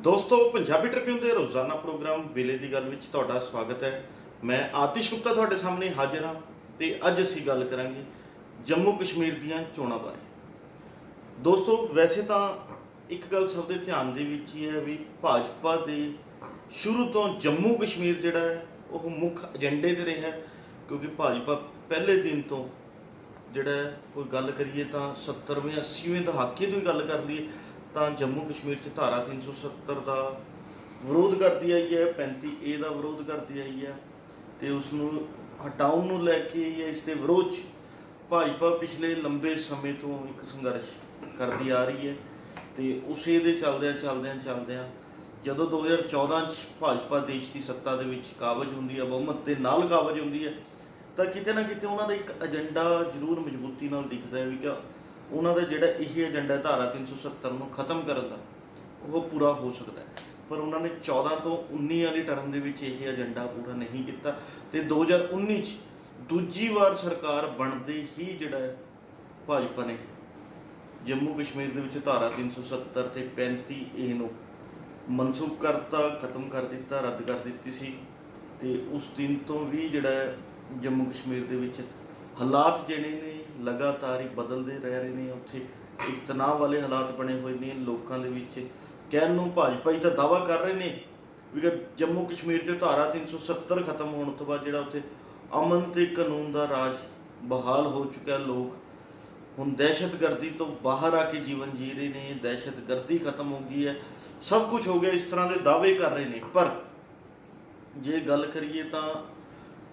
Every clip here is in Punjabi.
ਦੋਸਤੋ, ਪੰਜਾਬੀ ਟ੍ਰਿਬਿਊਨ ਦੇ ਰੋਜ਼ਾਨਾ ਪ੍ਰੋਗਰਾਮ ਵੇਲੇ ਦੀ ਗੱਲ ਵਿੱਚ ਤੁਹਾਡਾ ਸਵਾਗਤ ਹੈ। ਮੈਂ ਆਤਿਸ਼ ਗੁਪਤਾ ਤੁਹਾਡੇ ਸਾਹਮਣੇ ਹਾਜ਼ਰ ਹਾਂ ਤੇ ਅੱਜ ਅਸੀਂ ਗੱਲ ਕਰਾਂਗੇ ਜੰਮੂ ਕਸ਼ਮੀਰ ਦੀਆਂ ਚੋਣਾਂ ਬਾਰੇ। ਦੋਸਤੋ, ਵੈਸੇ ਤਾਂ ਇੱਕ ਗੱਲ ਸਭ ਦੇ ਧਿਆਨ ਦੇ ਵਿੱਚ ਹੀ ਹੈ ਵੀ ਭਾਜਪਾ ਦੇ ਸ਼ੁਰੂ ਤੋਂ ਜੰਮੂ ਕਸ਼ਮੀਰ ਜਿਹੜਾ ਹੈ, ਉਹ ਮੁੱਖ ਏਜੰਡੇ ਤੇ ਰਿਹਾ ਕਿਉਂਕਿ ਭਾਜਪਾ ਪਹਿਲੇ ਦਿਨ ਤੋਂ ਜਿਹੜਾ ਕੋਈ ਗੱਲ ਕਰੀਏ ਤਾਂ 70ਵੇਂ 80ਵੇਂ ਦਹਾਕੇ ਤੋਂ ਹੀ ਗੱਲ ਕਰ ਲਈਏ। ਤਾਂ ਜੰਮੂ ਕਸ਼ਮੀਰ 'ਚ ਧਾਰਾ 370 ਦਾ ਵਿਰੋਧ ਕਰਦੀ ਆਈ ਹੈ 35 ਏ ਦਾ ਵਿਰੋਧ ਕਰਦੀ ਆਈ ਹੈ ਤੇ ਉਸ ਨੂੰ ਹਟਾਉਣ ਨੂੰ ਲੈ ਕੇ ਜਾਂ ਇਸ ਦੇ ਵਿਰੋਧ 'ਚ ਭਾਜਪਾ ਪਿਛਲੇ ਲੰਬੇ ਸਮੇਂ ਤੋਂ ਇੱਕ ਸੰਘਰਸ਼ ਕਰਦੀ ਆ ਰਹੀ ਹੈ ਤੇ ਉਸੇ ਦੇ ਚੱਲਦਿਆਂ ਚੱਲਦਿਆਂ ਚੱਲਦਿਆਂ ਜਦੋਂ 2014 ਚ ਭਾਜਪਾ ਦੇਸ਼ ਦੀ ਸੱਤਾ ਦੇ ਵਿੱਚ ਕਾਬਜ ਹੁੰਦੀ ਹੈ, ਬਹੁਮਤ ਦੇ ਨਾਲ ਕਾਬਜ ਹੁੰਦੀ ਹੈ, ਤਾਂ ਕਿਤੇ ਨਾ ਕਿਤੇ ਉਹਨਾਂ ਦਾ ਇੱਕ ਏਜੰਡਾ ਜ਼ਰੂਰ ਮਜ਼ਬੂਤੀ ਨਾਲ ਦਿਖਦਾ ਹੈ ਵੀ ਕਿ ਉਹਨਾਂ ਦਾ ਜਿਹੜਾ ਇਹ ਏਜੰਡਾ ਹੈ ਧਾਰਾ 370 ਨੂੰ ਖਤਮ ਕਰਨ ਦਾ, ਉਹ ਪੂਰਾ ਹੋ ਸਕਦਾ ਹੈ। ਪਰ ਉਹਨਾਂ ਨੇ 14 ਤੋਂ 19 ਵਾਲੀ ਟਰਮ ਦੇ ਵਿੱਚ ਇਹ ਏਜੰਡਾ ਪੂਰਾ ਨਹੀਂ ਕੀਤਾ ਤੇ 2019 ਚ ਦੂਜੀ ਵਾਰ ਸਰਕਾਰ ਬਣਦੇ ਹੀ ਜਿਹੜਾ ਭਾਜਪਾ ਨੇ ਜੰਮੂ ਕਸ਼ਮੀਰ ਦੇ ਵਿੱਚ ਧਾਰਾ 370 ਤੇ 35 ਏ ਨੂੰ ਮਨਸੂਖ ਕਰਤਾ, ਖਤਮ ਕਰ ਦਿੱਤਾ, ਰੱਦ ਕਰ ਦਿੱਤੀ ਸੀ ਤੇ ਉਸ ਦਿਨ ਤੋਂ ਵੀ ਜਿਹੜਾ ਜੰਮੂ ਕਸ਼ਮੀਰ ਦੇ ਵਿੱਚ ਹਾਲਾਤ ਜਿਹੜੇ ਨੇ ਲਗਾਤਾਰ ਹੀ ਬਦਲਦੇ ਰਹਿ ਰਹੇ ਨੇ ਉੱਥੇ। ਇੱਕ ਤਣਾਅ ਵਾਲੇ ਹਾਲਾਤ ਬਣੇ ਹੋਏ ਨੇ ਲੋਕਾਂ ਦੇ ਵਿੱਚ। ਕਹਿਣ ਨੂੰ ਭਾਜਪਾ ਹੀ ਤਾਂ ਦਾਵਾ ਕਰ ਰਹੇ ਨੇ ਵੀ ਜੰਮੂ ਕਸ਼ਮੀਰ 'ਚ ਧਾਰਾ 370 ਖਤਮ ਹੋਣ ਤੋਂ ਬਾਅਦ ਜਿਹੜਾ ਉੱਥੇ ਅਮਨ ਤੇ ਕਾਨੂੰਨ ਦਾ ਰਾਜ ਬਹਾਲ ਹੋ ਚੁੱਕਿਆ, ਲੋਕ ਹੁਣ ਦਹਿਸ਼ਤਗਰਦੀ ਤੋਂ ਬਾਹਰ ਆ ਕੇ ਜੀਵਨ ਜੀ ਰਹੇ ਨੇ, ਦਹਿਸ਼ਤਗਰਦੀ ਖਤਮ ਹੋ ਗਈ ਹੈ। ਸਭ ਕੁਝ ਹੋ ਗਿਆ, ਇਸ ਤਰ੍ਹਾਂ ਦੇ ਦਾਅਵੇ ਕਰ ਰਹੇ ਨੇ। ਪਰ ਜੇ ਗੱਲ ਕਰੀਏ ਤਾਂ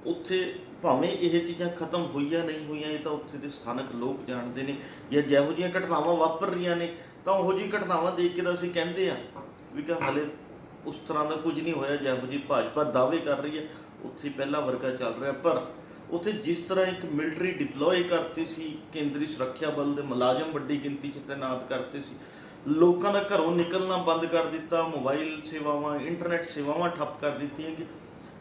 ਉੱਥੇ ਭਾਵੇਂ ਇਹ ਚੀਜ਼ਾਂ ਖਤਮ ਹੋਈਆਂ ਨਹੀਂ ਹੋਈਆਂ, ਇਹ ਤਾਂ ਉੱਥੇ ਦੇ ਸਥਾਨਕ ਲੋਕ ਜਾਣਦੇ ਨੇ, ਜਾਂ ਜਿਹੋ ਜਿਹੀਆਂ ਘਟਨਾਵਾਂ ਵਾਪਰ ਰਹੀਆਂ ਨੇ, ਤਾਂ ਉਹੋ ਜਿਹੀ ਘਟਨਾਵਾਂ ਦੇਖ ਕੇ ਤਾਂ ਅਸੀਂ ਕਹਿੰਦੇ ਆ ਵੀ ਕਿ ਹਾਲੇ ਉਸ ਤਰ੍ਹਾਂ ਦਾ ਕੁਝ ਨਹੀਂ ਹੋਇਆ, ਜਿਹੋ ਜਿਹੀ ਭਾਜਪਾ ਦਾਅਵੇ ਕਰ ਰਹੀ ਹੈ, ਉੱਥੇ ਪਹਿਲਾ ਵਰਗਾ ਚੱਲ ਰਿਹਾ। ਪਰ ਉੱਥੇ ਜਿਸ ਤਰ੍ਹਾਂ ਇੱਕ ਮਿਲਟਰੀ ਡਿਪਲੋਏ ਕਰਤੀ ਸੀ, ਕੇਂਦਰੀ ਸੁਰੱਖਿਆ ਬਲ ਦੇ ਮੁਲਾਜ਼ਮ ਵੱਡੀ ਗਿਣਤੀ 'ਚ ਤਾਇਨਾਤ ਕਰਤੇ ਸੀ, ਲੋਕਾਂ ਦਾ ਘਰੋਂ ਨਿਕਲਣਾ ਬੰਦ ਕਰ ਦਿੱਤਾ, ਮੋਬਾਈਲ ਸੇਵਾਵਾਂ ਇੰਟਰਨੈਟ ਸੇਵਾਵਾਂ ਠੱਪ ਕਰ ਦਿੱਤੀਆਂ ਕਿ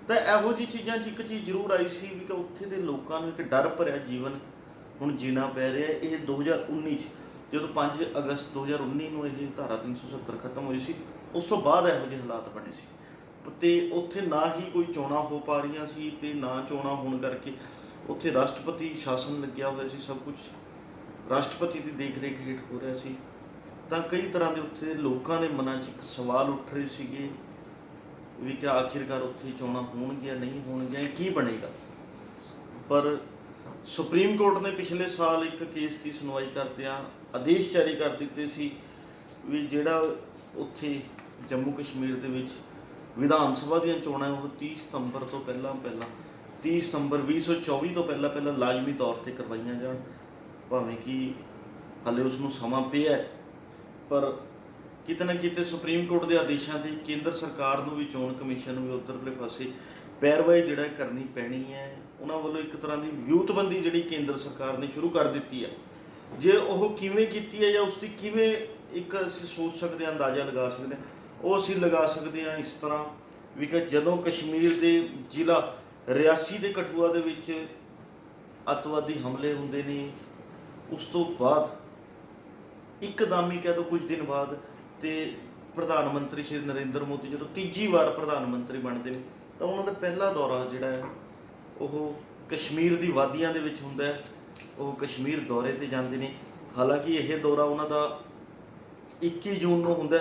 ਤਾਂ ਇਹੋ ਜਿਹੀ ਚੀਜ਼ਾਂ 'ਚ ਇੱਕ ਚੀਜ਼ ਜ਼ਰੂਰ ਆਈ ਸੀ ਵੀ ਕਿ ਉੱਥੇ ਦੇ ਲੋਕਾਂ ਨੂੰ ਇੱਕ ਡਰ ਭਰਿਆ ਜੀਵਨ ਹੁਣ ਜੀਣਾ ਪੈ ਰਿਹਾ ਹੈ। ਇਹ 2019 'ਚ, ਜਦੋਂ 5 ਅਗਸਤ 2019 ਨੂੰ ਇਹ ਧਾਰਾ 370 ਖਤਮ ਹੋਈ ਸੀ, ਉਸ ਤੋਂ ਬਾਅਦ ਇਹੋ ਜਿਹੇ ਹਾਲਾਤ ਬਣੇ ਸੀ। ਤੇ ਉੱਥੇ ਨਾ ਹੀ ਕੋਈ ਚੋਣਾਂ ਹੋ ਪਾ ਰਹੀਆਂ ਸੀ ਤੇ ਨਾ ਚੋਣਾਂ ਹੋਣ ਕਰਕੇ ਉੱਥੇ ਰਾਸ਼ਟਰਪਤੀ ਸ਼ਾਸਨ ਲੱਗਿਆ ਹੋਇਆ ਸੀ ਸਭ ਕੁਝ ਰਾਸ਼ਟਰਪਤੀ ਦੀ ਦੇਖ ਰੇਖ ਹੇਠ ਹੋ ਰਿਹਾ ਸੀ। ਤਾਂ ਕਈ ਤਰ੍ਹਾਂ ਦੇ ਉੱਥੇ ਲੋਕਾਂ ਦੇ ਮਨਾਂ 'ਚ ਇੱਕ ਸਵਾਲ ਉੱਠ ਰਹੇ ਸੀਗੇ। ਵੀ ਕਿ ਆਖਿਰਕਾਰ ਉੱਥੇ ਚੋਣਾਂ ਹੋਣਗੀਆਂ, ਨਹੀਂ ਹੋਣਗੀਆਂ ਕੀ ਬਣੇਗਾ? ਪਰ ਸੁਪਰੀਮ ਕੋਰਟ ਨੇ ਪਿਛਲੇ ਸਾਲ ਇੱਕ ਕੇਸ ਦੀ ਸੁਣਵਾਈ ਕਰਦਿਆਂ ਆਦੇਸ਼ ਜਾਰੀ ਕਰ ਦਿੱਤੇ ਸੀ ਵੀ ਜਿਹੜਾ ਉੱਥੇ ਜੰਮੂ ਕਸ਼ਮੀਰ ਦੇ ਵਿੱਚ ਵਿਧਾਨ ਸਭਾ ਦੀਆਂ ਚੋਣਾਂ ਉਹ 30 ਸਤੰਬਰ ਤੋਂ ਪਹਿਲਾਂ ਪਹਿਲਾਂ 30 ਸਤੰਬਰ 2024 ਤੋਂ ਪਹਿਲਾਂ ਪਹਿਲਾਂ ਲਾਜ਼ਮੀ ਤੌਰ ਤੇ ਕਰਵਾਈਆਂ ਜਾਣ, ਭਾਵੇਂ ਕਿ ਹਾਲੇ ਉਸ ਨੂੰ ਸਮਾਂ ਪਿਆ ਪਰ ਕਿਤੇ ਨਾ ਕਿਤੇ ਸੁਪਰੀਮ ਕੋਰਟ ਦੇ ਆਦੇਸ਼ਾਂ ਤੇ ਕੇਂਦਰ ਸਰਕਾਰ ਨੂੰ ਵੀ, ਚੋਣ ਕਮਿਸ਼ਨ ਨੂੰ ਵੀ ਉਧਰਲੇ ਪਾਸੇ ਪੈਰਵਾਈ ਜਿਹੜਾ ਕਰਨੀ ਪੈਣੀ ਹੈ। ਉਹਨਾਂ ਵੱਲੋਂ ਇੱਕ ਤਰ੍ਹਾਂ ਦੀ ਵਿਊਤਬੰਦੀ ਜਿਹੜੀ ਕੇਂਦਰ ਸਰਕਾਰ ਨੇ ਸ਼ੁਰੂ ਕਰ ਦਿੱਤੀ ਹੈ। ਜੇ ਉਹ ਕਿਵੇਂ ਕੀਤੀ ਹੈ ਜਾਂ ਉਸ ਦੀ ਕਿਵੇਂ ਇੱਕ ਅਸੀਂ ਸੋਚ ਸਕਦੇ ਹਾਂ, ਅੰਦਾਜ਼ਾ ਲਗਾ ਸਕਦੇ ਹਾਂ, ਉਹ ਅਸੀਂ ਲਗਾ ਸਕਦੇ ਹਾਂ ਇਸ ਤਰ੍ਹਾਂ ਵੀ ਕਿ ਜਦੋਂ ਕਸ਼ਮੀਰ ਦੇ ਜ਼ਿਲ੍ਹਾ ਰਿਆਸੀ ਦੇ ਕਠੂਆ ਦੇ ਵਿੱਚ ਅੱਤਵਾਦੀ ਹਮਲੇ ਹੁੰਦੇ ਨੇ, ਉਸ ਤੋਂ ਬਾਅਦ ਇੱਕਦਮ ਹੀ ਕਹਿ ਦੋ ਕੁਝ ਦਿਨ ਬਾਅਦ ਤੇ ਪ੍ਰਧਾਨ ਮੰਤਰੀ ਸ਼੍ਰੀ ਨਰਿੰਦਰ ਮੋਦੀ ਜਦੋਂ ਤੀਜੀ ਵਾਰ ਪ੍ਰਧਾਨ ਮੰਤਰੀ ਬਣਦੇ ਨੇ, ਤਾਂ ਉਹਨਾਂ ਦਾ ਪਹਿਲਾ ਦੌਰਾ ਜਿਹੜਾ ਹੈ, ਉਹ ਕਸ਼ਮੀਰ ਦੀ ਵਾਦੀਆਂ ਦੇ ਵਿੱਚ ਹੁੰਦਾ ਹੈ। ਉਹ ਕਸ਼ਮੀਰ ਦੌਰੇ ਤੇ ਜਾਂਦੇ ਨੇ। ਹਾਲਾਂਕਿ ਇਹ ਦੌਰਾ ਉਹਨਾਂ ਦਾ 21 ਜੂਨ ਨੂੰ ਹੁੰਦਾ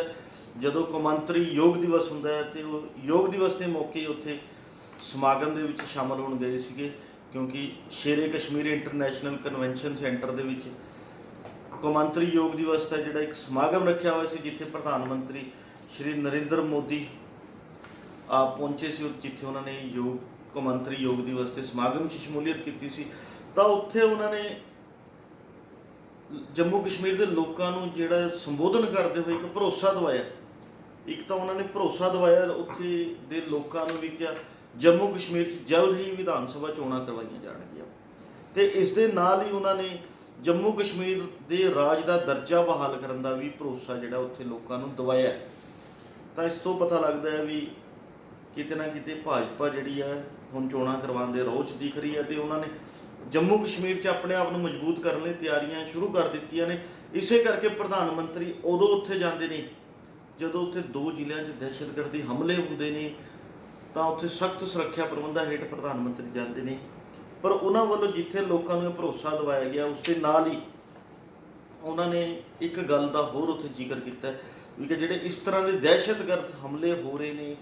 ਜਦੋਂ ਕੌਮਾਂਤਰੀ ਯੋਗ ਦਿਵਸ ਹੁੰਦਾ ਹੈ ਤੇ ਉਹ ਯੋਗ ਦਿਵਸ ਦੇ ਮੌਕੇ ਉੱਥੇ ਸਮਾਗਮ ਦੇ ਵਿੱਚ ਸ਼ਾਮਲ ਹੋਣ ਗਏ ਸੀਗੇ, ਕਿਉਂਕਿ Sher e Kashmir international convention centre ਦੇ ਵਿੱਚ ਕੌਮਾਂਤਰੀ ਯੋਗ ਦਿਵਸ ਦਾ ਜਿਹੜਾ ਇੱਕ ਸਮਾਗਮ ਰੱਖਿਆ ਹੋਇਆ ਸੀ, ਜਿੱਥੇ ਪ੍ਰਧਾਨ ਮੰਤਰੀ ਸ਼੍ਰੀ ਨਰਿੰਦਰ ਮੋਦੀ ਆਪ ਪਹੁੰਚੇ ਸੀ ਜਿੱਥੇ ਉਹਨਾਂ ਨੇ ਯੋਗ, ਕੌਮਾਂਤਰੀ ਯੋਗ ਦਿਵਸ ਦੇ ਸਮਾਗਮ 'ਚ ਸ਼ਮੂਲੀਅਤ ਕੀਤੀ ਸੀ। ਤਾਂ ਉੱਥੇ ਉਹਨਾਂ ਨੇ ਜੰਮੂ ਕਸ਼ਮੀਰ ਦੇ ਲੋਕਾਂ ਨੂੰ ਜਿਹੜਾ ਸੰਬੋਧਨ ਕਰਦੇ ਹੋਏ ਇੱਕ ਭਰੋਸਾ ਦਵਾਇਆ। ਇੱਕ ਤਾਂ ਉਹਨਾਂ ਨੇ ਭਰੋਸਾ ਦਵਾਇਆ, ਉੱਥੇ ਦੇ ਲੋਕਾਂ ਨੂੰ ਵੀ ਕਿ ਜੰਮੂ ਕਸ਼ਮੀਰ 'ਚ ਜਲਦ ਹੀ ਵਿਧਾਨ ਸਭਾ ਚੋਣਾਂ ਕਰਵਾਈਆਂ ਜਾਣਗੀਆਂ। ਤੇ ਇਸ ਦੇ ਨਾਲ ਹੀ ਉਹਨਾਂ ਨੇ ਜੰਮੂ ਕਸ਼ਮੀਰ ਦੇ ਰਾਜ ਦਾ ਦਰਜਾ ਬਹਾਲ ਕਰਨ ਦਾ ਵੀ ਭਰੋਸਾ ਜਿਹੜਾ ਉੱਥੇ ਲੋਕਾਂ ਨੂੰ ਦਵਾਇਆ ਤਾਂ ਇਸ ਤੋਂ ਪਤਾ ਲੱਗਦਾ ਹੈ ਵੀ ਕਿਤੇ ਨਾ ਕਿਤੇ ਭਾਜਪਾ ਜਿਹੜੀ ਹੈ ਹੁਣ ਚੋਣਾਂ ਕਰਵਾਉਣ ਦੇ ਰੋਹ 'ਚ ਦਿਖ ਰਹੀ ਹੈ ਤੇ ਉਹਨਾਂ ਨੇ ਜੰਮੂ ਕਸ਼ਮੀਰ 'ਚ ਆਪਣੇ ਆਪ ਨੂੰ ਮਜ਼ਬੂਤ ਕਰਨ ਲਈ ਤਿਆਰੀਆਂ ਸ਼ੁਰੂ ਕਰ ਦਿੱਤੀਆਂ ਨੇ। ਇਸੇ ਕਰਕੇ ਪ੍ਰਧਾਨ ਮੰਤਰੀ ਉਦੋਂ ਉੱਥੇ ਜਾਂਦੇ ਨੇ, ਜਦੋਂ ਉੱਥੇ ਦੋ ਜ਼ਿਲ੍ਹਿਆਂ 'ਚ ਦਹਿਸ਼ਤਗਰਦੀ ਹਮਲੇ ਹੁੰਦੇ ਨੇ, ਤਾਂ ਉੱਥੇ ਸਖਤ ਸੁਰੱਖਿਆ ਪ੍ਰਬੰਧਾਂ ਹੇਠ ਪ੍ਰਧਾਨ ਮੰਤਰੀ ਜਾਂਦੇ ਨੇ। ਪਰ ਉਹਨਾਂ ਵੱਲੋਂ ਜਿੱਥੇ ਲੋਕਾਂ ਨੂੰ ਇਹ ਭਰੋਸਾ ਦਿਵਾਇਆ ਗਿਆ, ਉਸ ਦੇ ਨਾਲ ਹੀ ਉਹਨਾਂ ਨੇ ਇੱਕ ਗੱਲ ਦਾ ਹੋਰ ਉੱਥੇ ਜ਼ਿਕਰ ਕੀਤਾ ਵੀ ਕਿ ਜਿਹੜੇ ਇਸ ਤਰ੍ਹਾਂ ਦੇ ਦਹਿਸ਼ਤਗਰਦ ਹਮਲੇ ਹੋ ਰਹੇ ਨੇ,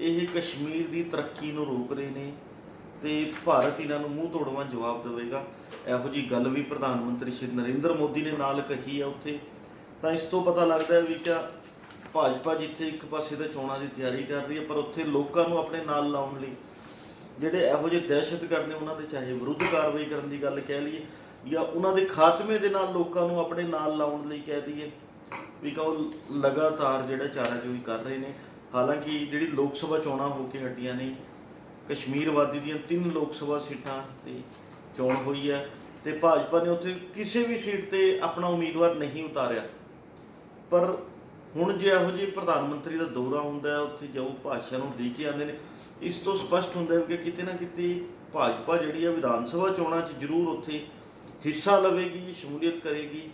ਇਹ ਕਸ਼ਮੀਰ ਦੀ ਤਰੱਕੀ ਨੂੰ ਰੋਕ ਰਹੇ ਨੇ ਤੇ ਭਾਰਤ ਇਹਨਾਂ ਨੂੰ ਮੂੰਹ ਤੋੜਵਾਂ ਜਵਾਬ ਦੇਵੇਗਾ। ਇਹੋ ਜੀ ਗੱਲ ਵੀ ਪ੍ਰਧਾਨ ਮੰਤਰੀ ਸ਼੍ਰੀ ਨਰਿੰਦਰ ਮੋਦੀ ਨੇ ਨਾਲ ਕਹੀ ਹੈ ਉੱਥੇ। ਤਾਂ ਇਸ ਤੋਂ ਪਤਾ ਲੱਗਦਾ ਹੈ ਵੀ ਕਿ ਭਾਜਪਾ ਜਿੱਥੇ ਇੱਕ ਪਾਸੇ ਤੇ ਚੋਣਾਂ ਦੀ ਤਿਆਰੀ ਕਰ ਰਹੀ ਹੈ, ਪਰ ਉੱਥੇ ਲੋਕਾਂ ਨੂੰ ਆਪਣੇ ਨਾਲ ਲਾਉਣ ਲਈ ਜਿਹੜੇ ਇਹੋ ਜਿਹੇ ਦਹਿਸ਼ਤਗਰਦ ਨੇ ਉਹਨਾਂ ਦੇ ਚਾਹੇ ਵਿਰੁੱਧ ਕਾਰਵਾਈ ਕਰਨ ਦੀ ਗੱਲ ਕਹਿ ਲਈਏ, ਜਾਂ ਉਹਨਾਂ ਦੇ ਖਾਤਮੇ ਦੇ ਨਾਲ ਲੋਕਾਂ ਨੂੰ ਆਪਣੇ ਨਾਲ ਲਾਉਣ ਲਈ ਕਹਿ ਦਈਏ, ਵੀ ਕਹੋ ਲਗਾਤਾਰ ਜਿਹੜਾ ਚਾਰਾਜੋਈ ਕਰ ਰਹੇ ਨੇ। ਹਾਲਾਂਕਿ ਜਿਹੜੀ ਲੋਕ ਸਭਾ ਚੋਣਾਂ ਹੋ ਕੇ ਹਟੀਆਂ ਨੇ, ਕਸ਼ਮੀਰਵਾਦੀ ਦੀਆਂ ਤਿੰਨ ਲੋਕ ਸਭਾ ਸੀਟਾਂ ਤੇ ਚੋਣ ਹੋਈ ਹੈ ਤੇ ਭਾਜਪਾ ਨੇ ਉੱਥੇ ਕਿਸੇ ਵੀ ਸੀਟ ਤੇ ਆਪਣਾ ਉਮੀਦਵਾਰ ਨਹੀਂ ਉਤਾਰਿਆ। ਪਰ ਹੁਣ ਜੇ ਇਹੋ ਜਿਹੇ ਪ੍ਰਧਾਨ ਮੰਤਰੀ ਦਾ ਦੌਰਾ ਹੁੰਦਾ ਹੈ, ਉੱਥੇ ਜੋ ਭਾਸ਼ਾ ਨੂੰ ਦੇ ਕੇ ਆਉਂਦੇ ਨੇ, ਇਸ ਤੋਂ ਸਪਸ਼ਟ ਹੁੰਦਾ ਹੈ ਕਿ ਕਿਤੇ ਨਾ ਕਿਤੇ ਭਾਜਪਾ ਜਿਹੜੀ ਹੈ ਵਿਧਾਨ ਸਭਾ ਚੋਣਾਂ 'ਚ ਜ਼ਰੂਰ ਉੱਥੇ ਹਿੱਸਾ ਲਵੇਗੀ, ਸ਼ਮੂਲੀਅਤ ਕਰੇਗੀ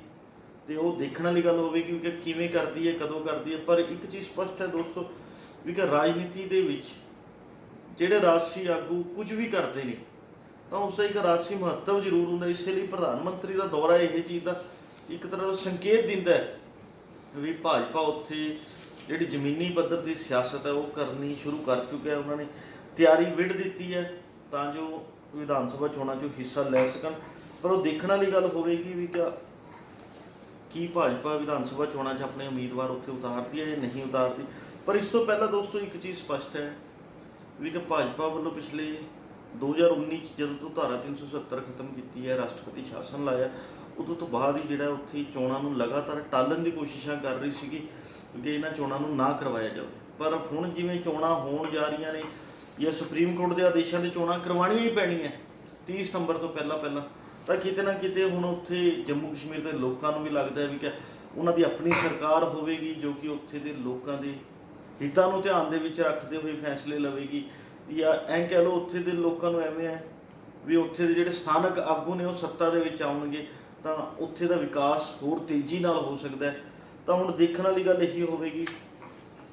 ਤੇ ਉਹ ਦੇਖਣ ਵਾਲੀ ਗੱਲ ਹੋਵੇਗੀ ਕਿ ਕਿਵੇਂ ਕਰਦੀ ਹੈ, ਕਦੋਂ ਕਰਦੀ ਹੈ। ਪਰ ਇੱਕ ਚੀਜ਼ ਸਪਸ਼ਟ ਹੈ ਦੋਸਤੋ, ਵੀ ਕਿ ਰਾਜਨੀਤੀ ਦੇ ਵਿੱਚ ਜਿਹੜੇ ਰਾਜਸੀ ਆਗੂ ਕੁਝ ਵੀ ਕਰਦੇ ਨੇ, ਤਾਂ ਉਸ ਦਾ ਇੱਕ ਰਾਜਸੀ ਮਹੱਤਵ ਜ਼ਰੂਰ ਹੁੰਦਾ। ਇਸੇ ਲਈ ਪ੍ਰਧਾਨ ਮੰਤਰੀ ਦਾ ਦੌਰਾ ਇਹ ਚੀਜ਼ ਦਾ ਇੱਕ ਤਰ੍ਹਾਂ ਦਾ ਸੰਕੇਤ ਦਿੰਦਾ ਹੈ ਵੀ ਭਾਜਪਾ ਉੱਥੇ ਜਿਹੜੀ ਜ਼ਮੀਨੀ ਪੱਧਰ ਦੀ ਸਿਆਸਤ ਹੈ, ਉਹ ਕਰਨੀ ਸ਼ੁਰੂ ਕਰ ਚੁੱਕਿਆ ਉਹਨਾਂ ਨੇ। ਤਿਆਰੀ ਵਿੜ ਦਿੱਤੀ ਹੈ ਤਾਂ ਜੋ ਵਿਧਾਨ ਸਭਾ ਚੋਣਾਂ 'ਚੋਂ ਹਿੱਸਾ ਲੈ ਸਕਣ। ਪਰ ਉਹ ਦੇਖਣ ਵਾਲੀ ਗੱਲ ਹੋਵੇਗੀ ਵੀ ਕਿ ਕੀ ਭਾਜਪਾ ਵਿਧਾਨ ਸਭਾ ਚੋਣਾਂ 'ਚ ਆਪਣੇ ਉਮੀਦਵਾਰ ਉੱਥੇ ਉਤਾਰਦੀ ਹੈ ਜਾਂ ਨਹੀਂ ਉਤਾਰਦੀ। ਪਰ ਇਸ ਤੋਂ ਪਹਿਲਾਂ ਦੋਸਤੋ, ਇੱਕ ਚੀਜ਼ ਸਪਸ਼ਟ ਹੈ ਵੀ ਕਿ ਭਾਜਪਾ ਵੱਲੋਂ ਪਿਛਲੇ 2019 ਚ ਜਦੋਂ ਤੋਂ ਧਾਰਾ 370 ਖਤਮ ਕੀਤੀ ਹੈ, ਰਾਸ਼ਟਰਪਤੀ ਸ਼ਾਸਨ ਲਾਇਆ ਉਦੋਂ ਤੋਂ ਬਾਅਦ ਹੀ ਜਿਹੜਾ ਉੱਥੇ ਚੋਣਾਂ ਨੂੰ ਲਗਾਤਾਰ ਟਾਲਣ ਦੀ ਕੋਸ਼ਿਸ਼ਾਂ ਕਰ ਰਹੀ ਸੀਗੀ ਕਿ ਇਹਨਾਂ ਚੋਣਾਂ ਨੂੰ ਨਾ ਕਰਵਾਇਆ ਜਾਵੇ। ਪਰ ਹੁਣ ਜਿਵੇਂ ਚੋਣਾਂ ਹੋਣ ਜਾ ਰਹੀਆਂ ਨੇ, ਜਾਂ ਸੁਪਰੀਮ ਕੋਰਟ ਦੇ ਆਦੇਸ਼ਾਂ ਦੇ ਚੋਣਾਂ ਕਰਵਾਉਣੀਆਂ ਹੀ ਪੈਣੀਆਂ 30 ਸਤੰਬਰ ਤੋਂ ਪਹਿਲਾਂ ਪਹਿਲਾਂ, ਤਾਂ ਕਿਤੇ ਨਾ ਕਿਤੇ ਹੁਣ ਉੱਥੇ ਜੰਮੂ ਕਸ਼ਮੀਰ ਦੇ ਲੋਕਾਂ ਨੂੰ ਵੀ ਲੱਗਦਾ ਹੈ ਵੀ ਕਿ ਉਹਨਾਂ ਦੀ ਆਪਣੀ ਸਰਕਾਰ ਹੋਵੇਗੀ, ਜੋ ਕਿ ਉੱਥੇ ਦੇ ਲੋਕਾਂ ਦੇ ਹਿੱਤਾਂ ਨੂੰ ਧਿਆਨ ਦੇ ਵਿੱਚ ਰੱਖਦੇ ਹੋਏ ਫੈਸਲੇ ਲਵੇਗੀ। ਜਾਂ ਐਂ ਕਹਿ ਲਓ, ਉੱਥੇ ਦੇ ਲੋਕਾਂ ਨੂੰ ਐਵੇਂ ਹੈ ਵੀ ਉੱਥੇ ਦੇ ਜਿਹੜੇ ਸਥਾਨਕ ਆਗੂ ਨੇ ਉਹ ਸੱਤਾ ਦੇ ਵਿੱਚ ਆਉਣਗੇ। ਤਾਂ ਉੱਥੇ ਦਾ ਵਿਕਾਸ ਹੋਰ ਤੇਜ਼ੀ ਨਾਲ ਹੋ ਸਕਦਾ ਤਾਂ ਹੁਣ ਦੇਖਣ ਵਾਲੀ ਗੱਲ ਇਹੀ ਹੋਵੇਗੀ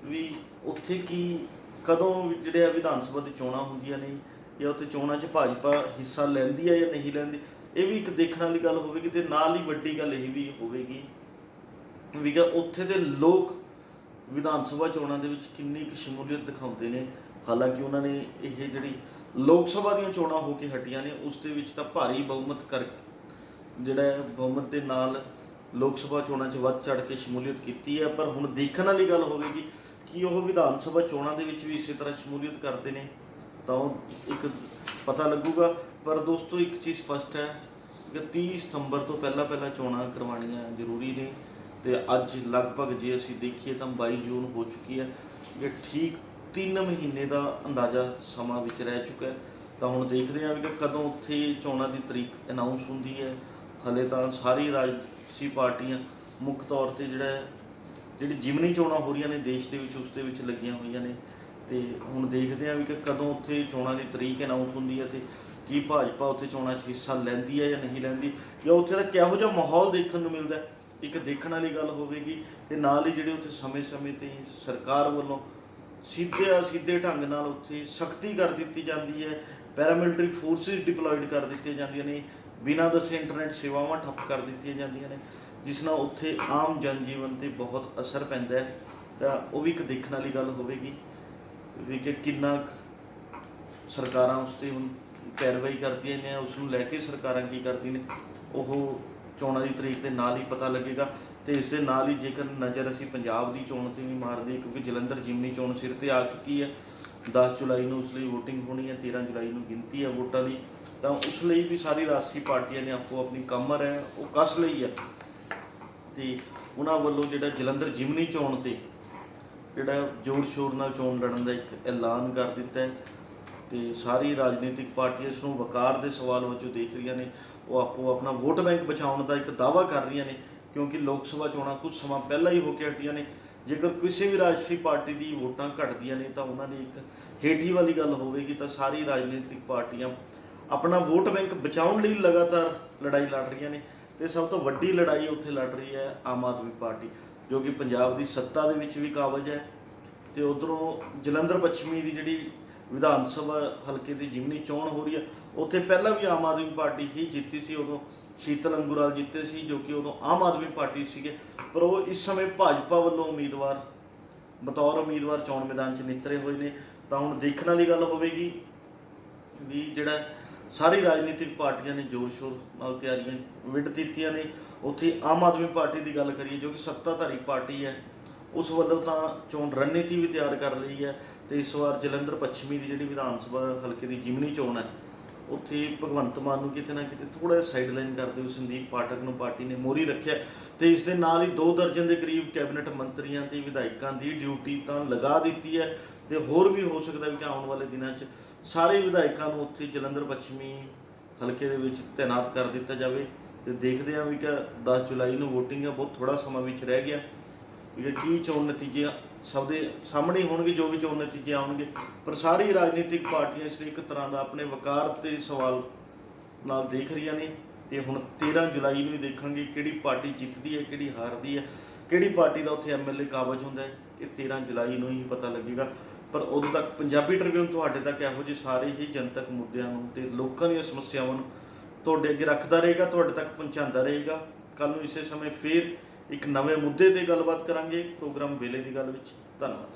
ਵੀ ਉੱਥੇ ਕੀ, ਕਦੋਂ ਜਿਹੜੇ ਆ ਵਿਧਾਨ ਸਭਾ ਦੀ ਚੋਣਾਂ ਹੁੰਦੀਆਂ ਨੇ ਜਾਂ ਉੱਥੇ ਚੋਣਾਂ 'ਚ ਭਾਜਪਾ ਹਿੱਸਾ ਲੈਂਦੀ ਹੈ ਜਾਂ ਨਹੀਂ ਲੈਂਦੀ, ਇਹ ਵੀ ਇੱਕ ਦੇਖਣ ਵਾਲੀ ਗੱਲ ਹੋਵੇਗੀ ਤੇ ਨਾਲ ਹੀ ਵੱਡੀ ਗੱਲ ਇਹ ਵੀ ਹੋਵੇਗੀ ਵੀ ਕਿ ਉੱਥੇ ਦੇ ਲੋਕ ਵਿਧਾਨ ਸਭਾ ਚੋਣਾਂ ਦੇ ਵਿੱਚ ਕਿੰਨੀ ਕੁ ਸ਼ਮੂਲੀਅਤ ਦਿਖਾਉਂਦੇ ਨੇ। ਹਾਲਾਂਕਿ ਉਹਨਾਂ ਨੇ ਇਹ ਜਿਹੜੀ ਲੋਕ ਸਭਾ ਦੀਆਂ ਚੋਣਾਂ ਹੋ ਕੇ ਹਟੀਆਂ ਨੇ, ਉਸ ਦੇ ਵਿੱਚ ਤਾਂ ਭਾਰੀ ਬਹੁਮਤ ਕਰ ਜਿਹੜਾ ਬਹੁਮਤ ਦੇ ਨਾਲ ਲੋਕ ਸਭਾ ਚੋਣਾਂ 'ਚ ਵੱਧ ਚੜ ਕੇ ਸ਼ਮੂਲੀਅਤ ਕੀਤੀ ਹੈ। ਪਰ ਹੁਣ ਦੇਖਣ ਵਾਲੀ ਗੱਲ ਹੋਵੇਗੀ ਕਿ ਉਹ ਵਿਧਾਨ ਸਭਾ ਚੋਣਾਂ ਦੇ ਵਿੱਚ ਵੀ ਇਸੇ ਤਰ੍ਹਾਂ ਸ਼ਮੂਲੀਅਤ ਕਰਦੇ ਨੇ, ਤਾਂ ਉਹ ਇੱਕ ਪਤਾ ਲੱਗੂਗਾ। ਪਰ ਦੋਸਤੋ, ਇੱਕ ਚੀਜ਼ ਸਪਸ਼ਟ ਹੈ ਕਿ 30 ਸਤੰਬਰ ਤੋਂ ਪਹਿਲਾਂ ਪਹਿਲਾਂ ਚੋਣਾਂ ਕਰਵਾਉਣੀਆਂ ਜ਼ਰੂਰੀ ਨੇ ਤੇ ਅੱਜ ਲਗਭਗ ਜੇ ਅਸੀਂ ਦੇਖੀਏ ਤਾਂ 22 ਜੂਨ ਹੋ ਚੁੱਕੀ ਹੈ ਇਹ ਠੀਕ 3 ਮਹੀਨੇ ਦਾ ਅੰਦਾਜ਼ਾ ਸਮਾਂ ਵਿੱਚ ਰਹਿ ਚੁੱਕਾ ਹੈ, ਤਾਂ ਹੁਣ ਦੇਖਦੇ ਹਾਂ ਵੀ ਕਿ ਕਦੋਂ ਉੱਥੇ ਚੋਣਾਂ ਦੀ ਤਰੀਕ ਅਨਾਉਂਸ ਹੁੰਦੀ ਹੈ। ਹਲੇ ਤਾਂ ਸਾਰੀ ਰਾਜਸੀ ਪਾਰਟੀਆਂ ਮੁੱਖ ਤੌਰ ਤੇ ਜਿਹੜਾ ਜਿਹੜੀ ਜਿਮਨੀ ਚੋਣਾਂ ਹੋ ਰਹੀਆਂ ਨੇ ਦੇਸ਼ ਦੇ ਵਿੱਚ, ਉਸ ਦੇ ਵਿੱਚ ਲੱਗੀਆਂ ਹੋਈਆਂ ਨੇ। ਤੇ ਹੁਣ ਦੇਖਦੇ ਹਾਂ ਵੀ ਕਿ ਕਦੋਂ ਉੱਥੇ ਚੋਣਾਂ ਦੀ ਤਰੀਕ ਅਨਾਉਂਸ ਹੁੰਦੀ ਹੈ ਤੇ ਕੀ ਭਾਜਪਾ ਉੱਥੇ ਚੋਣਾਂ 'ਚ ਹਿੱਸਾ ਲੈਂਦੀ ਹੈ ਜਾਂ ਨਹੀਂ ਲੈਂਦੀ। ਜਾਂ ਉੱਥੇ ਦਾ ਕਿਹੋ ਜਿਹਾ ਮਾਹੌਲ ਦੇਖਣ ਨੂੰ ਮਿਲਦਾ ਹੈ? ਇੱਕ ਦੇਖਣ ਵਾਲੀ ਗੱਲ ਹੋਵੇਗੀ ਤੇ ਨਾਲ ਹੀ ਜਿਹੜੇ ਉੱਥੇ ਸਮੇਂ-ਸਮੇਂ ਤੇ ਸਰਕਾਰ ਵੱਲੋਂ ਸਿੱਧੇ ਸਿੱਧੇ ਢੰਗ ਨਾਲ ਉੱਥੇ ਸਖਤੀ ਕਰ ਦਿੱਤੀ ਜਾਂਦੀ ਹੈ। ਪੈਰਾਮਿਲਟਰੀ ਫੋਰਸਿਸ ਡਿਪਲੋਇਡ ਕਰ ਦਿੱਤੀਆਂ ਜਾਂਦੀਆਂ ਨੇ। ਬਿਨਾਂ ਦੱਸੇ ਇੰਟਰਨੈਟ ਸੇਵਾਵਾਂ ਠੱਪ ਕਰ ਦਿੱਤੀਆਂ ਜਾਂਦੀਆਂ ਨੇ, ਜਿਸ ਨਾਲ ਉੱਥੇ ਆਮ ਜਨਜੀਵਨ ਤੇ ਬਹੁਤ ਅਸਰ ਪੈਂਦਾ ਹੈ। ਤਾਂ ਉਹ ਵੀ ਇੱਕ ਦੇਖਣ ਵਾਲੀ ਗੱਲ ਹੋਵੇਗੀ ਵੀ ਕਿ ਕਿੰਨਾ ਸਰਕਾਰਾਂ ਉਸ ਤੇ ਹੁਣ ਪੈਰਵਾਈ ਕਰਦੀਆਂ ਨੇ ਉਸ ਨੂੰ ਲੈ ਕੇ ਸਰਕਾਰਾਂ ਕੀ ਕਰਦੀਆਂ ਨੇ, ਉਹ ਚੋਣਾਂ ਦੀ ਤਰੀਕ ਦੇ ਨਾਲ ਹੀ ਪਤਾ ਲੱਗੇਗਾ। ਤੇ ਇਸ ਦੇ ਨਾਲ ਹੀ ਜੇਕਰ ਨਜ਼ਰ ਅਸੀਂ ਪੰਜਾਬ ਦੀ ਚੋਣ ਤੇ ਵੀ ਮਾਰਦੇ ਕਿਉਂਕਿ ਜਲੰਧਰ ਜਿਮਨੀ ਚੋਣ ਸਿਰ ਤੇ ਆ ਚੁੱਕੀ ਹੈ 10 ਜੁਲਾਈ ਨੂੰ ਉਸ ਲਈ VOTING ਹੋਣੀ ਹੈ 13 ਜੁਲਾਈ ਨੂੰ ਗਿਣਤੀ ਹੈ ਵੋਟਾਂ ਦੀ ਤਾਂ ਉਸ ਲਈ ਵੀ ਸਾਰੀ ਰਾਜਸੀ ਪਾਰਟੀਆਂ ਨੇ ਆਪੋ ਆਪਣੀ ਕਮਰ ਹੈ ਉਹ ਕੱਸ ਲਈ ਹੈ। ਤੇ ਉਹਨਾਂ ਵੱਲੋਂ ਜਿਹੜਾ ਜਲੰਧਰ ਜਿਮਨੀ ਚੋਣ ਤੇ ਜਿਹੜਾ ਜ਼ੋਰ ਸ਼ੋਰ ਨਾਲ ਚੋਣ ਲੜਨ ਦਾ ਇੱਕ ਐਲਾਨ ਕਰ ਦਿੱਤਾ ਹੈ ਤੇ ਸਾਰੀ ਰਾਜਨੀਤਿਕ ਪਾਰਟੀਆਂ ਇਸ ਨੂੰ ਵਕਾਰ ਦੇ ਸਵਾਲ ਵਜੋਂ ਦੇਖ ਰਹੀਆਂ ਨੇ, ਉਹ ਆਪੋ ਆਪਣਾ ਵੋਟ ਬੈਂਕ ਬਚਾਉਣ ਦਾ ਇੱਕ ਦਾਅਵਾ ਕਰ ਰਹੀਆਂ ਨੇ, ਕਿਉਂਕਿ ਲੋਕ ਸਭਾ ਚੋਣਾਂ ਕੁਝ ਸਮਾਂ ਪਹਿਲਾਂ ਹੀ ਹੋ ਕੇ ਹਟੀਆਂ ਨੇ ਜੇਕਰ ਕਿਸੇ ਵੀ ਰਾਜਸੀ ਪਾਰਟੀ ਦੀ ਵੋਟਾਂ ਘਟਦੀਆਂ ਨੇ ਤਾਂ ਉਹਨਾਂ ਦੀ ਇੱਕ ਹੇਠੀ ਵਾਲੀ ਗੱਲ ਹੋਵੇਗੀ ਤਾਂ ਸਾਰੀ ਰਾਜਨੀਤਿਕ ਪਾਰਟੀਆਂ ਆਪਣਾ ਵੋਟ ਬੈਂਕ ਬਚਾਉਣ ਲਈ ਲਗਾਤਾਰ ਲੜਾਈ ਲੜ ਰਹੀਆਂ ਨੇ ਤੇ ਸਭ ਤੋਂ ਵੱਡੀ ਲੜਾਈ ਉੱਥੇ ਲੜ ਰਹੀ ਹੈ ਆਮ ਆਦਮੀ ਪਾਰਟੀ, ਜੋ ਕਿ ਪੰਜਾਬ ਦੀ ਸੱਤਾ ਦੇ ਵਿੱਚ ਵੀ ਕਾਬਜ ਹੈ ਤੇ ਉਧਰੋਂ ਜਲੰਧਰ ਪੱਛਮੀ ਦੀ ਜਿਹੜੀ ਵਿਧਾਨ ਸਭਾ ਹਲਕੇ ਦੀ ਜਿਮਨੀ ਚੋਣ ਹੋ ਰਹੀ ਹੈ, ਉੱਥੇ ਪਹਿਲਾਂ ਵੀ ਆਮ ਆਦਮੀ ਪਾਰਟੀ ਹੀ ਜਿੱਤੀ ਸੀ, ਉਦੋਂ ਸ਼ੀਤਲ ਅੰਗੁਰਾਲ ਜਿੱਤੇ ਸੀ, ਜੋ ਕਿ ਉਦੋਂ ਆਮ ਆਦਮੀ ਪਾਰਟੀ ਸੀਗੇ। ਪਰ ਉਹ ਇਸ ਸਮੇਂ ਭਾਜਪਾ ਵੱਲੋਂ ਉਮੀਦਵਾਰ, ਬਤੌਰ ਉਮੀਦਵਾਰ ਚੋਣ ਮੈਦਾਨ 'ਚ ਨਿਤਰੇ ਹੋਏ ਨੇ। ਤਾਂ ਹੁਣ ਦੇਖਣ ਵਾਲੀ ਗੱਲ ਹੋਵੇਗੀ ਵੀ ਜਿਹੜਾ ਸਾਰੀ ਰਾਜਨੀਤਿਕ ਪਾਰਟੀਆਂ ਨੇ ਜ਼ੋਰ ਸ਼ੋਰ ਨਾਲ ਤਿਆਰੀਆਂ ਵਿੱਢ ਦਿੱਤੀਆਂ ਨੇ। ਉੱਥੇ ਆਮ ਆਦਮੀ ਪਾਰਟੀ ਦੀ ਗੱਲ ਕਰੀਏ ਜੋ ਕਿ ਸੱਤਾਧਾਰੀ ਪਾਰਟੀ ਹੈ, ਉਸ ਵੱਲੋਂ ਤਾਂ ਚੋਣ ਰਣਨੀਤੀ ਵੀ ਤਿਆਰ ਕਰ ਰਹੀ ਹੈ ਤੇ ਇਸ ਵਾਰ ਜਲੰਧਰ ਪੱਛਮੀ ਦੀ ਜਿਹੜੀ ਵਿਧਾਨ ਸਭਾ ਹਲਕੇ ਦੀ ਜਿਮਨੀ ਚੋਣ ਹੈ ਉੱਥੇ ਭਗਵੰਤ ਮਾਨ ਨੂੰ ਕਿਤੇ ਨਾ ਕਿਤੇ ਥੋੜਾ ਸਾਈਡ ਲਾਈਨ ਕਰਦੇ ਹੋਏ ਸੰਦੀਪ ਪਾਠਕ ਨੂੰ ਪਾਰਟੀ ਨੇ ਮੋਰੀ ਰੱਖਿਆ ਤੇ ਇਸ ਦੇ ਨਾਲ ਹੀ ਦੋ ਦਰਜਨ ਦੇ ਕਰੀਬ ਕੈਬਨਿਟ ਮੰਤਰੀਆਂ ਤੇ ਵਿਧਾਇਕਾਂ ਦੀ ਡਿਊਟੀ ਤਾਂ ਲਗਾ ਦਿੱਤੀ ਹੈ ਤੇ ਹੋਰ ਵੀ ਹੋ ਸਕਦਾ ਵੀ ਕਿ ਆਉਣ ਵਾਲੇ ਦਿਨਾਂ 'ਚ ਸਾਰੇ ਵਿਧਾਇਕਾਂ ਨੂੰ ਉੱਥੇ ਜਲੰਧਰ ਪੱਛਮੀ ਹਲਕੇ ਦੇ ਵਿੱਚ ਤਾਇਨਾਤ ਕਰ ਦਿੱਤਾ ਜਾਵੇ ਤੇ ਦੇਖਦੇ ਹਾਂ ਵੀ ਕਿ 10 ਜੁਲਾਈ ਨੂੰ VOTING ਹੈ ਬਹੁਤ ਥੋੜਾ ਸਮਾਂ ਵਿੱਚ ਰਹਿ ਗਿਆ। ਵੀ ਕੀ ਚੋਣ ਨਤੀਜੇ ਸਭ ਦੇ ਸਾਹਮਣੇ ਹੋਣਗੇ, ਜੋ ਵੀ ਚੋਣ ਨਤੀਜੇ ਆਉਣਗੇ। ਪਰ ਸਾਰੀ ਰਾਜਨੀਤਿਕ ਪਾਰਟੀਆਂ ਇਸ ਲਈ ਇੱਕ ਤਰ੍ਹਾਂ ਦਾ ਆਪਣੇ ਵਕਾਰ ਤੇ ਸਵਾਲ ਨਾਲ ਦੇਖ ਰਹੀਆਂ ਨੇ ਤੇ ਹੁਣ 13 ਜੁਲਾਈ ਨੂੰ ਹੀ ਦੇਖਾਂਗੇ ਕਿਹੜੀ ਪਾਰਟੀ ਜਿੱਤਦੀ ਹੈ, ਕਿਹੜੀ ਹਾਰਦੀ ਹੈ, ਕਿਹੜੀ ਪਾਰਟੀ ਦਾ ਉੱਥੇ ਐਮਐਲਏ ਕਾਬਜ ਹੁੰਦਾ ਹੈ, ਇਹ 13 ਜੁਲਾਈ ਨੂੰ ਹੀ ਪਤਾ ਲੱਗੇਗਾ। ਪਰ ਉਦੋਂ ਤੱਕ ਪੰਜਾਬੀ ਟ੍ਰਿਬਿਊਨ ਤੁਹਾਡੇ ਤੱਕ ਇਹੋ ਜਿਹੇ ਸਾਰੇ ਹੀ ਜਨਤਕ ਮੁੱਦਿਆਂ ਨੂੰ ਤੇ ਲੋਕਾਂ ਦੀਆਂ ਸਮੱਸਿਆਵਾਂ ਨੂੰ ਤੁਹਾਡੇ ਅੱਗੇ ਰੱਖਦਾ ਰਹੇਗਾ, ਤੁਹਾਡੇ ਤੱਕ ਪਹੁੰਚਾਉਂਦਾ ਰਹੇਗਾ। ਕੱਲ ਨੂੰ ਇਸੇ ਸਮੇਂ ਫੇਰ ਇੱਕ ਨਵੇਂ ਮੁੱਦੇ ਤੇ ਗੱਲਬਾਤ ਕਰਾਂਗੇ ਪ੍ਰੋਗਰਾਮ ਵੇਲੇ ਦੀ ਗੱਲ ਵਿੱਚ। ਧੰਨਵਾਦ